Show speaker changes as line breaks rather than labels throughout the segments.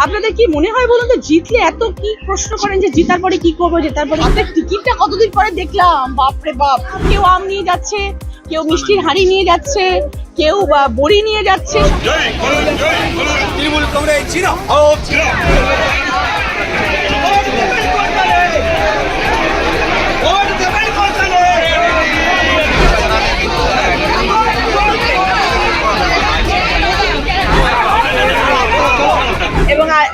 আপনাদের কি মনে হয় বলুন তো জিতলে এত কি প্রশ্ন করেন যে জিতার পরে কি করব জেতার পরে আপনার টিকিটটা কতদিন পরে দেখলাম? বাপরে বাপ। কেউ আম নিয়ে যাচ্ছে কেউ মিষ্টির হাঁড়ি নিয়ে যাচ্ছে কেউ বা, বড়ি নিয়ে যাচ্ছে।
তৃণমূল কংগ্রেস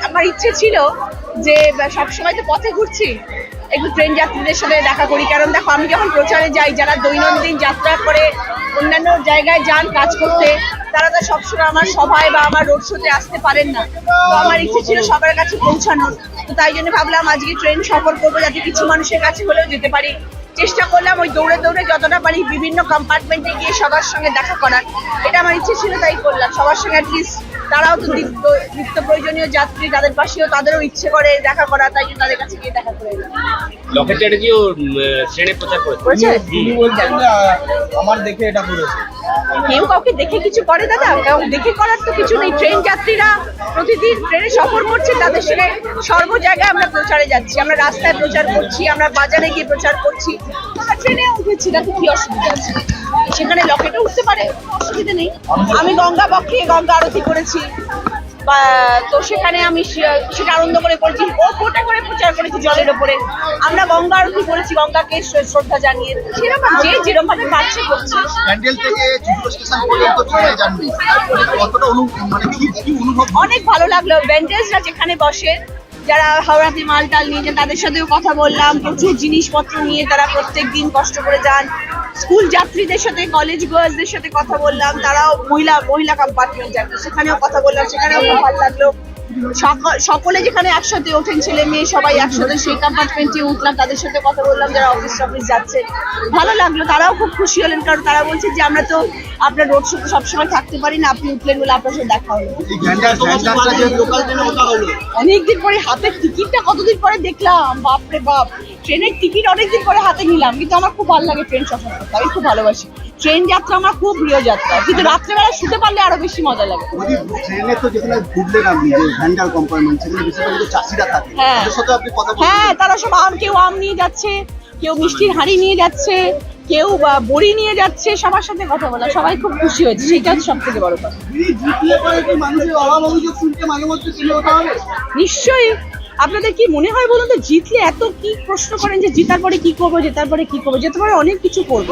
আমার ইচ্ছে ছিল যে সব সময় তো পথে ঘুরছি, একটু ট্রেন যাত্রীদের সাথে দেখা করি। কারণ দেখো, আমি যখন প্রচারে যাই, যারা দৈনন্দিন যাত্রা করে, অন্যান্য জায়গায় যান কাজ করতে, তারা তো সবসময় আমার সভায় বা আমার রোড শোতে আসতে পারেন না। তো আমার ইচ্ছে ছিল সবার কাছে পৌঁছানোর। তো তাই জন্য ভাবলাম, আজকে ট্রেন সফর করব যাতে কিছু মানুষের কাছে হলেও যেতে পারি। চেষ্টা করলাম ওই দৌড়ে দৌড়ে যতটা পারি বিভিন্ন কম্পার্টমেন্টে গিয়ে সবার সঙ্গে দেখা করার। এটা আমার ইচ্ছে ছিল, তাই করলাম। সবার সঙ্গে অ্যাটলিস্ট তারাও তো নিত্য নিত্য প্রয়োজনীয় যাত্রী তাদের পাশেও তাদেরও ইচ্ছে করে দেখা করা তাই জন্য তাদের কাছে গিয়ে দেখা করে।
লকেট চ্যাটার্জিও ট্রেনে প্রচার করেছে।
করেছে?
তিনি বলছেন আমার দেখে এটা করেছে।
কেউ কাউকে দেখে কিছু করে দাদা? কাউ দেখে করার তো কিছু নেই। ট্রেন যাত্রীরা প্রতিদিন ট্রেনে সফর করছে তাদের সঙ্গে সর্ব জায়গায় আমরা প্রচারে যাচ্ছি। আমরা রাস্তায় প্রচার করছি আমরা বাজারে গিয়ে প্রচার করছি। আমরা ট্রেনে উঠেছি তাতে কি অসুবিধা আছে। সেখানে লকেটে উঠতে পারে অসুবিধা নেই। আমি গঙ্গা বক্ষে গঙ্গা আরতি করেছি। বা তো সেখানে আমি সেটা আনন্দ করে করেছি। ও ফোটা করে প্রচার করেছি জলের ওপরে। আমরা গঙ্গা আরতি করেছি গঙ্গাকে শ্রদ্ধা জানিয়ে। সেরকম যে যেরকম ভাবে পারছে করছে
মানে কি কি অনুভব?
অনেক ভালো লাগল। ব্যান্ডেজরা যেখানে বসে যারা হাওড়াতে মাল টাল নিয়ে যায় তাদের সাথেও কথা বললাম। প্রচুর জিনিসপত্র নিয়ে তারা প্রত্যেক দিন কষ্ট করে যান। স্কুল যাত্রীদের সাথে কলেজ গার্লসদের সাথে কথা বললাম, তারাও মহিলা মহিলা কম্পার্টমেন্ট যাচ্ছে সেখানেও কথা বললাম, সেখানেও ভালো লাগল। সকলে যেখানে একসাথে ওঠেন ছেলে মেয়ে সবাই একসাথে সেই কম্পার্টমেন্টে উঠলাম তাদের সাথে কথা বললাম যারা অফিস অফিস যাচ্ছে। ভালো লাগল তারাও খুব খুশি হলেন কারণ তারা বলছে যে আমরা তো আপনার রোড শোতে সবসময় থাকতে পারি না আপনি উঠলেন বলে আপনার সাথে দেখা হলো। অনেকদিন পরে হাতের টিকিটটা কতদিন পরে দেখলাম বাপরে বাপ। ট্রেনের টিকিট অনেকদিন পরে হাতে নিলাম কিন্তু আমার খুব ভালো লাগে ট্রেন সফর করতে আমি খুব ভালোবাসি। ট্রেন যাত্রা আমার খুব প্রিয় যাত্রা। কিন্তু রাত্রেবেলা শুতে পারলে আরও বেশি মজা লাগে।
ট্রেনে তো যেখানে ঘুরলেন আপনি যে ভ্যান্ডার কম্পার্টমেন্ট সেখানে বেশিরভাগ চাষিরা থাকে।
হ্যাঁ।
সাথে আপনি কথা
হ্যাঁ তারা সব আম কেউ আম নিয়ে যাচ্ছে কেউ মিষ্টির হাঁড়ি নিয়ে যাচ্ছে কেউ বা, বড়ি নিয়ে যাচ্ছে সবার সাথে কথা বলা। সবাই খুব খুশি হয়েছে সেটা হচ্ছে সব থেকে বড় কথা। নিশ্চয়ই। আপনাদের কি মনে হয় বলুন তো জিতলে এত কি প্রশ্ন করেন যে জেতার পরে কি করব জেতার পরে কি করব জেতার পরে অনেক কিছু করব।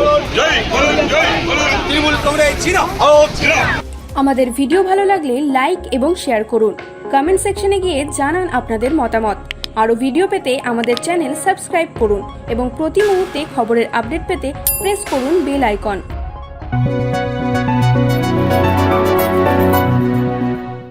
আমাদের ভিডিও ভালো লাগলে লাইক এবং শেয়ার করুন। কমেন্ট সেকশনে গিয়ে জানান আপনাদের মতামত। আরও ভিডিও পেতে আমাদের চ্যানেল সাবস্ক্রাইব করুন এবং প্রতি মুহূর্তে খবরের আপডেট পেতে প্রেস করুন বেল আইকন।